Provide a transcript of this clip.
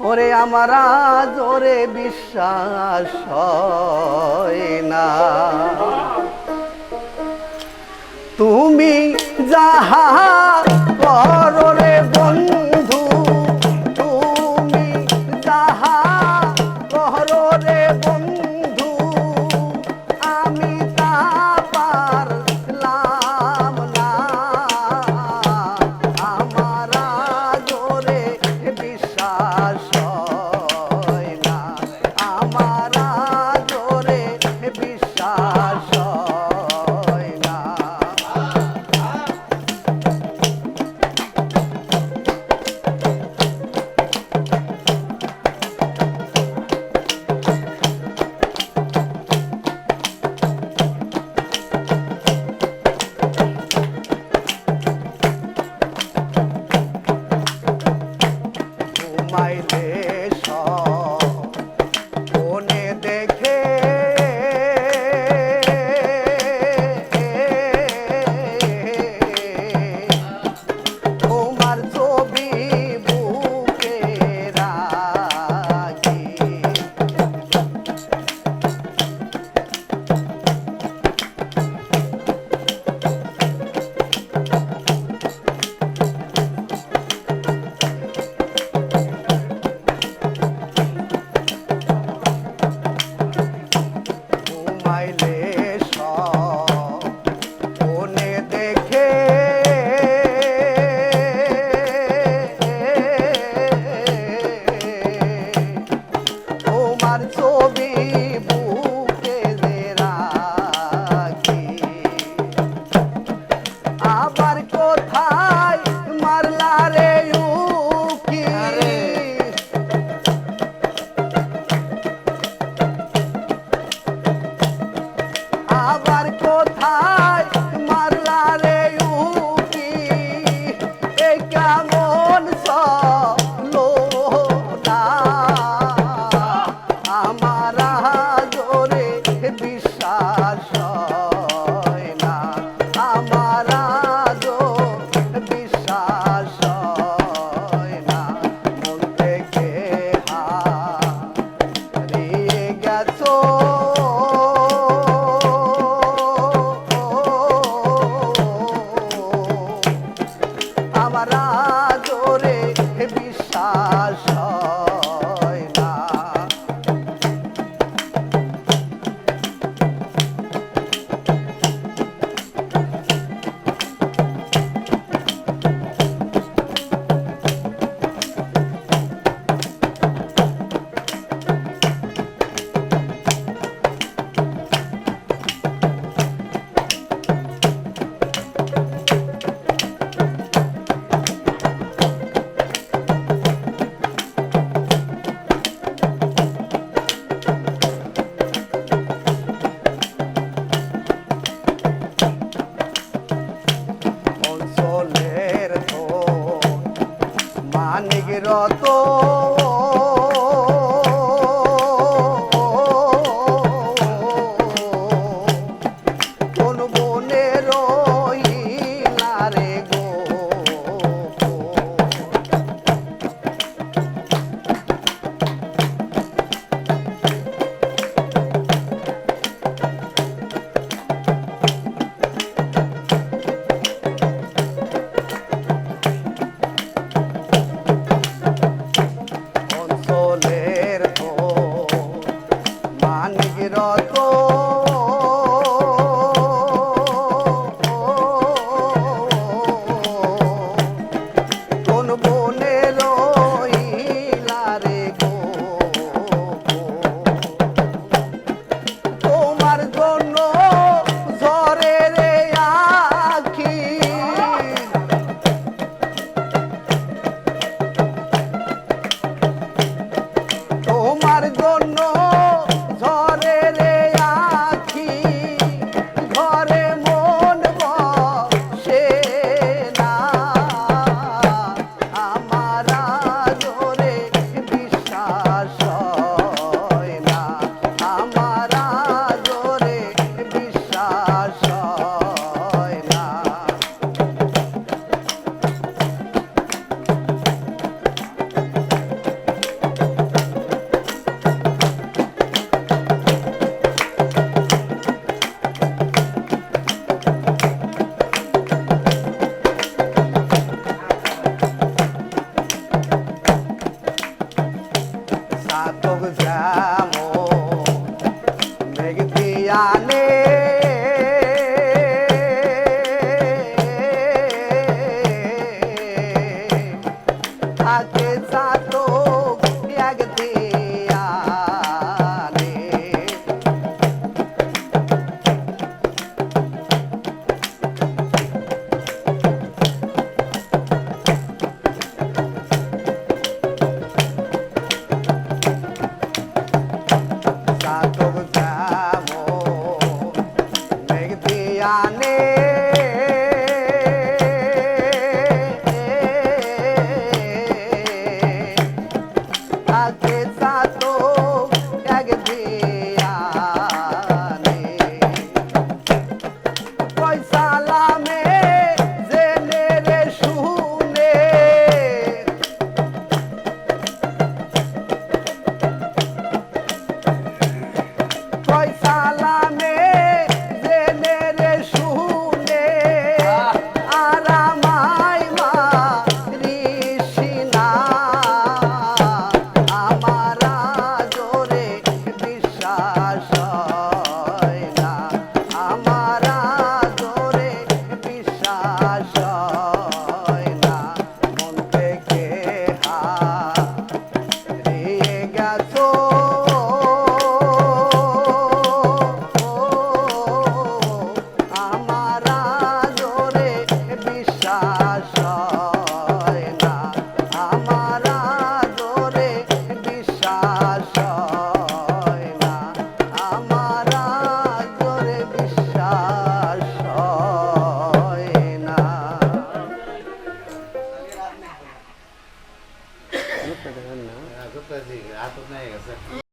ওরে আমার জোরে বিশ্বাস না। তুমি যাহা করো রে বন্ধু 좋다. বনে জানে Pois a lá cứ tên gì a cũng é rồi